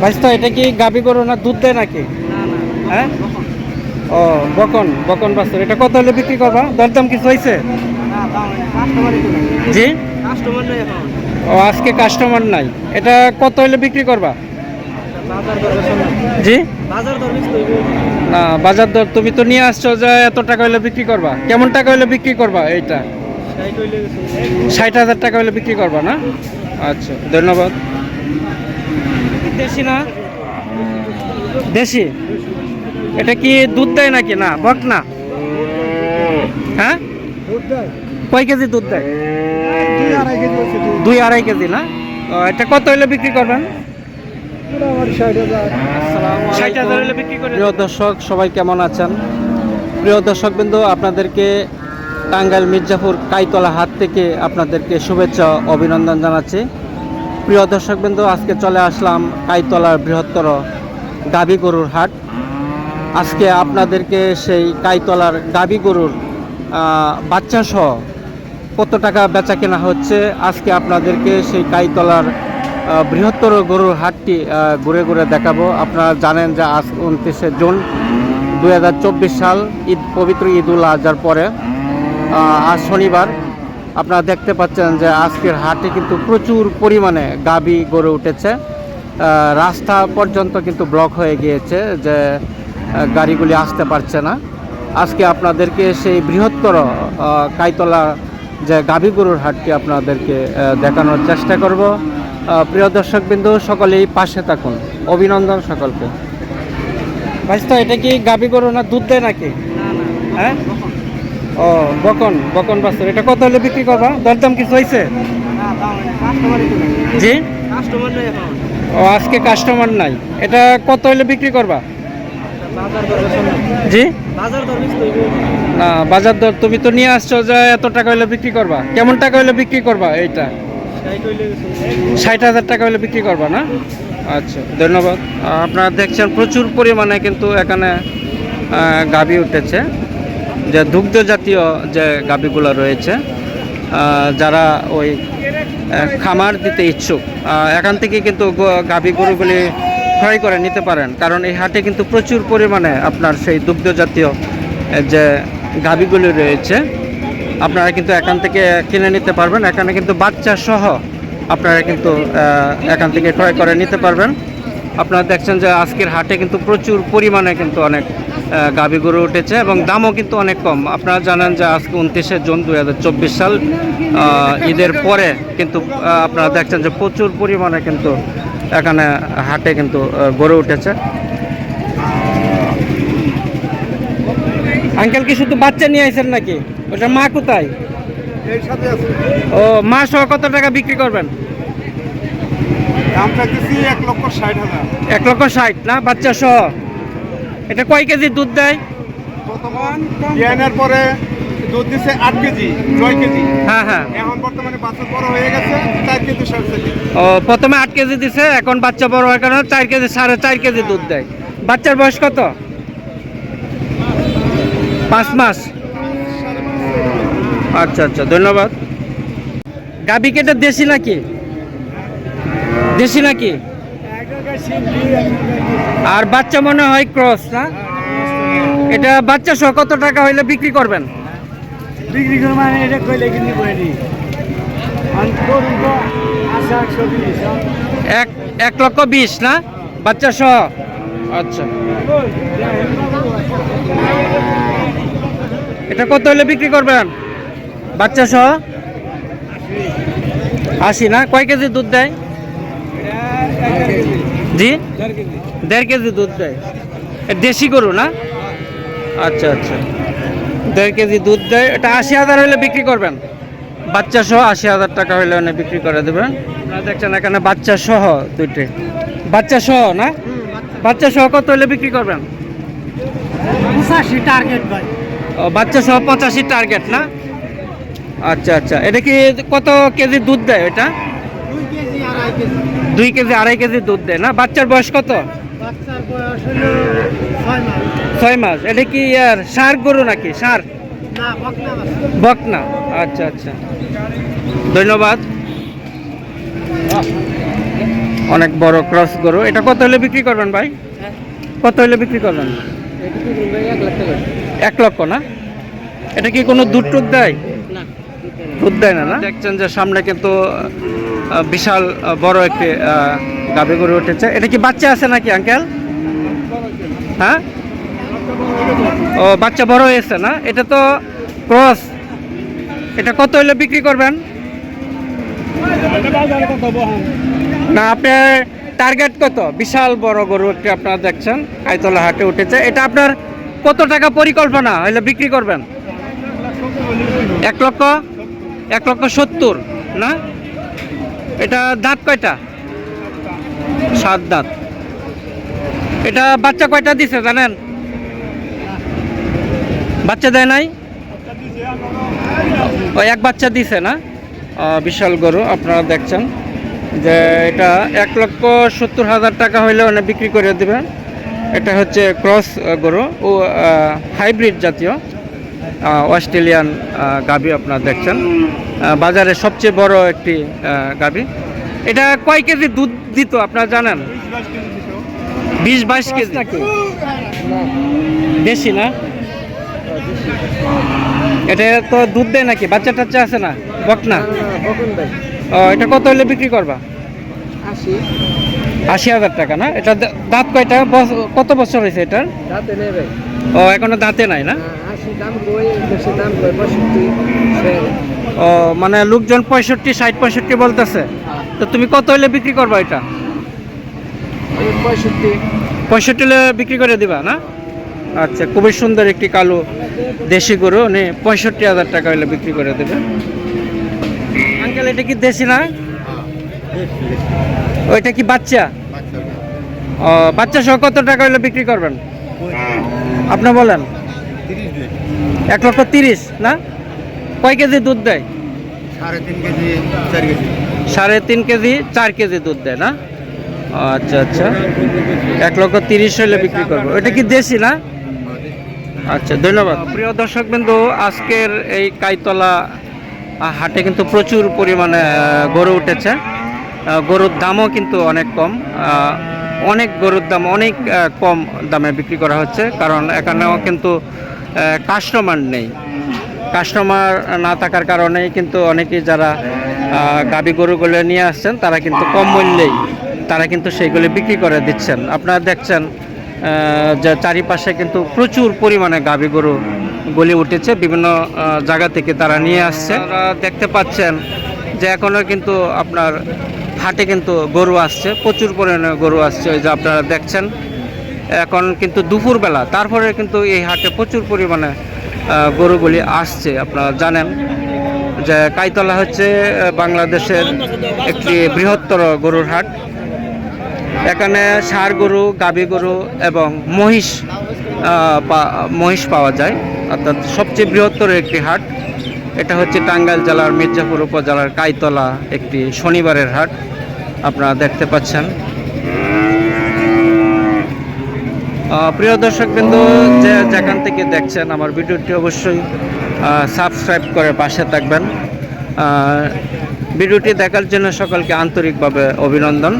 ভাইস্তা এটা কি গাবি গরু না দুধ দেয় নাকি? হ্যাঁ? ও বকন বকন বাস্তব এটা কত হলে বিক্রি করবা? দরদাম কিছু হয়েছে জি? ও আজকে কাস্টমার নাই। এটা কত হলে বিক্রি করবা। জি? বাজার দর না বাজার দর তুমি তো নিয়ে আসছো যে এত টাকা হলে বিক্রি করবা। কেমন টাকা হলে বিক্রি করবা এইটা? ষাট ষাট হাজার টাকা হলে বিক্রি করবা না? আচ্ছা ধন্যবাদ। দেশি না? দেশি? এটা কি দুধ দেয় নাকি? না বক না? হ্যাঁ? কয় কেজি দুধ দেয়? দুই আড়াই কেজি না? এটা কত হলে বিক্রি করবেন? প্রিয় দর্শক সবাই কেমন আছেন? প্রিয় দর্শক বিন্দু আপনাদেরকে টাঙ্গাইল মির্জাপুর কাইতলা হাট থেকে আপনাদেরকে শুভেচ্ছা অভিনন্দন জানাচ্ছি। প্রিয় দর্শক বিন্দু আজকে চলে আসলাম কাইতলার বৃহত্তর গাবি গরুর হাট। আজকে আপনাদেরকে সেই কাইতলার গাবি গরুর বাচ্চা সহ কত টাকা বেচা কেনা হচ্ছে, আজকে আপনাদেরকে সেই কাইতলার বৃহত্তর গরুর হাটটি ঘুরে ঘুরে দেখাবো। আপনারা জানেন যে আজ উনত্রিশে জুন দু হাজার চব্বিশ সাল, ঈদ, পবিত্র ঈদ উল আজহার পরে আজ শনিবার। আপনারা দেখতে পাচ্ছেন যে আজকের হাটে কিন্তু প্রচুর পরিমাণে গাবি গড়ে উঠেছে। রাস্তা পর্যন্ত কিন্তু ব্লক হয়ে গিয়েছে যে গাড়িগুলি আসতে পারছে না। আজকে আপনাদেরকে সেই বৃহত্তর কাইতলা যে গাভী গরুর হাটটি আপনাদেরকে দেখানোর চেষ্টা করব। প্রিয় দর্শকবৃন্দ সকলেই পাশে থাকুন। অভিনন্দন সকলকে। ভাইস্তা এটা কি গাভী গরু না দুধ দেয় নাকি? হ্যাঁ? ও বকন বকন বাস্তব এটা কত হলে বিক্রি করবা? কিছু হয়েছে না, দাম হয় তো নাই। জি? ও আজকে কাস্টমার নাই। এটা কত হলে বিক্রি করবা? দর জি? দর না বাজার দর তুমি তো নিয়ে আসছো যে এত টাকা হলে বিক্রি করবা। কেমন টাকা হলে বিক্রি করবা এইটা? ষাট হাজার টাকা হলে বিক্রি করবা না? আচ্ছা ধন্যবাদ। আপনারা দেখছেন প্রচুর পরিমাণে কিন্তু এখানে গাভী উঠেছে। যে দুগ্ধ জাতীয় যে গাভীগুলো রয়েছে যারা ওই খামার দিতে ইচ্ছুক এখান থেকে কিন্তু গাভী গরুগুলি ক্রয় করে নিতে পারেন। কারণ এই হাটে কিন্তু প্রচুর পরিমাণে আপনার সেই দুগ্ধ জাতীয় যে গাভীগুলি রয়েছে, আপনারা কিন্তু এখান থেকে কিনে নিতে পারবেন। এখানে কিন্তু বাচ্চা সহ আপনারা কিন্তু এখান থেকে ক্রয় করে নিতে পারবেন। আপনারা দেখছেন যে আজকের হাটে কিন্তু প্রচুর পরিমাণে কিন্তু অনেক গাভী গরু উঠেছে এবং দামও কিন্তু অনেক কম। আপনারা জানেন যে আজকে উনত্রিশে জুন দু হাজার চব্বিশ সাল ঈদের পরে কিন্তু আপনারা দেখছেন যে প্রচুর পরিমাণে কিন্তু এখানে হাটে কিন্তু গড়ে উঠেছে। আঙ্কেল কি শুধু বাচ্চা নিয়ে আসেন নাকি? ওটা মা কোথায়? ও মা সহ কত টাকা বিক্রি করবেন? এক লক্ষ ষাট না? বাচ্চা সহ? এটা কয় কেজি দুধ দেয়? বর্তমান বিয়ানের পরে দুধ দিচ্ছে আট কেজি নয় কেজি। হ্যাঁ হ্যাঁ। এখন বর্তমানে বাচ্চা বড় হয়ে গেছে চার কেজি সাড়ে চার কেজি। ও প্রথমে আট কেজি দিছে এখন বাচ্চা বড় হওয়ার কারণে চার কেজি সাড়ে চার কেজি দুধ দেয়। বাচ্চার বয়স কত? পাঁচ মাস। আচ্ছা আচ্ছা ধন্যবাদ। গাবি কেটে দেশি নাকি? দেশি নাকি? আর বাচ্চা মনে হয় ক্রস না? এটা বাচ্চা সহ কত টাকা হইলে বিক্রি করবেন? বিক্রি করে মানে এটা কইলে কিনি বইনি আমি করুন বিশ এক এক লক্ষ বিশ না? বাচ্চা সহ? আচ্ছা। এটা কত হলে বিক্রি করবেন? বাচ্চা সহ? আশি না? কয় কেজি দুধ দেয়? জি? দেড় কেজি দুধ দেয়। দেশি গরু না? আচ্ছা আচ্ছা। দেড় কেজি দুধ দেয়। এটা আশি হাজার হলে বিক্রি করবেন? বাচ্চা সহ আশি হাজার টাকা হলে ওনে বিক্রি করে দেবেন। আপনারা দেখছেন এখানে বাচ্চা সহ দুইটে। বাচ্চা সহ না? বাচ্চা সহ কত হলে বিক্রি করবেন? পঁচাশি টার্গেট ভাই। ও, বাচ্চা সহ পঁচাশি টার্গেট না? আচ্ছা আচ্ছা। এটা কি কত কেজি দুধ দেয় এটা? দুই কেজি আড়াই কেজি। দুই কেজি আড়াই কেজি দুধ দেয় না? বাচ্চার বয়স কত? বাচ্চার বয়স হলো ছয় মাস। এটা কি আর সার গরু নাকি? সার? বকনা আচ্ছা আচ্ছা। ধন্যবাদ। অনেক বড় ক্রস গরু। এটা কত হলে বিক্রি করবেন ভাই? কত হলে বিক্রি করবেন? এক লক্ষ না? এটা কি কোনো দুধ টুধ দেয়? দুধ দেয় না না? দেখছেন যে সামনে কিন্তু বিশাল বড় একটি গাভি গরু উঠেছে। এটা কি বাচ্চা আছে নাকি আঙ্কেল হ্যাঁ? ও, বাচ্চা বড় হয়েছে না? এটা তো ক্রস। এটা কত হলে বিক্রি করবেন? না, আপনার টার্গেট কত? বিশাল বড় গরু একটি আপনারা দেখছেন আইতলা হাটে উঠেছে। এটা আপনার কত টাকা পরিকল্পনা হলে বিক্রি করবেন? এক লক্ষ? এক লক্ষ সত্তর, না? এটা দাঁত কয়টা? সাত দাঁত। এটা বাচ্চা কয়টা দিছে জানেন? বাচ্চা দেয় নাই? ও, এক বাচ্চা দিছে না? বিশাল গরু, আপনারা দেখছেন। যে এটা এক লক্ষ সত্তর হাজার টাকা হইলে ওনে বিক্রি করে দেবেন। এটা হচ্ছে ক্রস গরু, ও হাইব্রিড জাতীয়। অস্ট্রেলিয়ান গাভী আপনারা দেখছেন। বাজারে সবচেয়ে বড় একটি গাভী এটা কয় কেজি দুধ দিত আপনারা জানেন? বিশ বাইশ কেজি। বেশি না? এটা তো দুধ দেয় নাকি? বাচ্চা টাচ্চা আছে না? বক না ও এটা কত হলে বিক্রি করবা? আশি। হাজার টাকা না? এটা দাঁত কয়টা? কত বছর হয়েছে এটার? ও এখনও দাঁতে নাই না? ও মানে লোকজন পঁয়ষট্টি ষাট পঁয়ষট্টি বলতেছে। তো তুমি কত হলে বিক্রি করবা এটা? পঁয়ষট্টি। পঁয়ষট্টি হলে বিক্রি করে দিবা না? আচ্ছা খুবই সুন্দর একটি কালো দেশি গরু উনি পঁয়ষট্টি হাজার টাকা হলে বিক্রি করে দেবে। আঙ্কেল এটা কি দেশি না? ওইটা কি বাচ্চা? ও বাচ্চা সহ কত টাকা হলে বিক্রি করবেন? আপনি বলেন। এক লক্ষ তিরিশ না? কয় কেজি দুধ দেয়? সাড়ে তিন কেজি চার কেজি। সাড়ে তিন কেজি চার কেজি দুধ দেয় না? আচ্ছা আচ্ছা। এক লক্ষ তিরিশ হলে বিক্রি করব। এটা কি দেশি না? আচ্ছা ধন্যবাদ। প্রিয় দর্শক বিন্দু আজকের এই কাইতলা হাটে কিন্তু প্রচুর পরিমাণে গরু উঠেছে। গরুর দামও কিন্তু অনেক কম। অনেক গরুর দাম অনেক কম দামে বিক্রি করা হচ্ছে। কারণ এখানেও কিন্তু কাস্টমার নেই। কাস্টমার না থাকার কারণে কিন্তু অনেকেই যারা গাভী গরুগুলো নিয়ে আসছেন, তারা কিন্তু কম মূল্যেই, তারা কিন্তু সেইগুলি বিক্রি করে দিচ্ছেন। আপনারা দেখছেন যে চারিপাশে কিন্তু প্রচুর পরিমাণে গাভী গরু গলি উঠেছে। বিভিন্ন জায়গা থেকে তারা নিয়ে আসছে। দেখতে পাচ্ছেন যে এখনও কিন্তু আপনার হাটে কিন্তু গরু আসছে, প্রচুর পরিমাণে গরু আসছে। ওই যে আপনারা দেখছেন এখন কিন্তু দুপুরবেলা, তারপরে কিন্তু এই হাটে প্রচুর পরিমাণে গরুগুলি আসছে, আপনারা জানেন যে কাইতলা হচ্ছে বাংলাদেশের একটি বৃহত্তর গরুর হাট। এখানে ষাঁড় গরু, গাভী গরু এবং মহিষ মহিষ পাওয়া যায়। অর্থাৎ সবচেয়ে বৃহত্তর একটি হাট। এটা হচ্ছে টাঙ্গাইল জেলার মির্জাপুর উপজেলার কাইতলা একটি শনিবারের হাট। আপনারা দেখতে পাচ্ছেন। আহ, দর্শক বিন্দু যে যেখান থেকে দেখছেন আমার ভিডিওটি অবশ্যই সাবস্ক্রাইব করে পাশে থাকবেন। ভিডিওটি দেখার জন্য সকলকে আন্তরিকভাবে অভিনন্দন।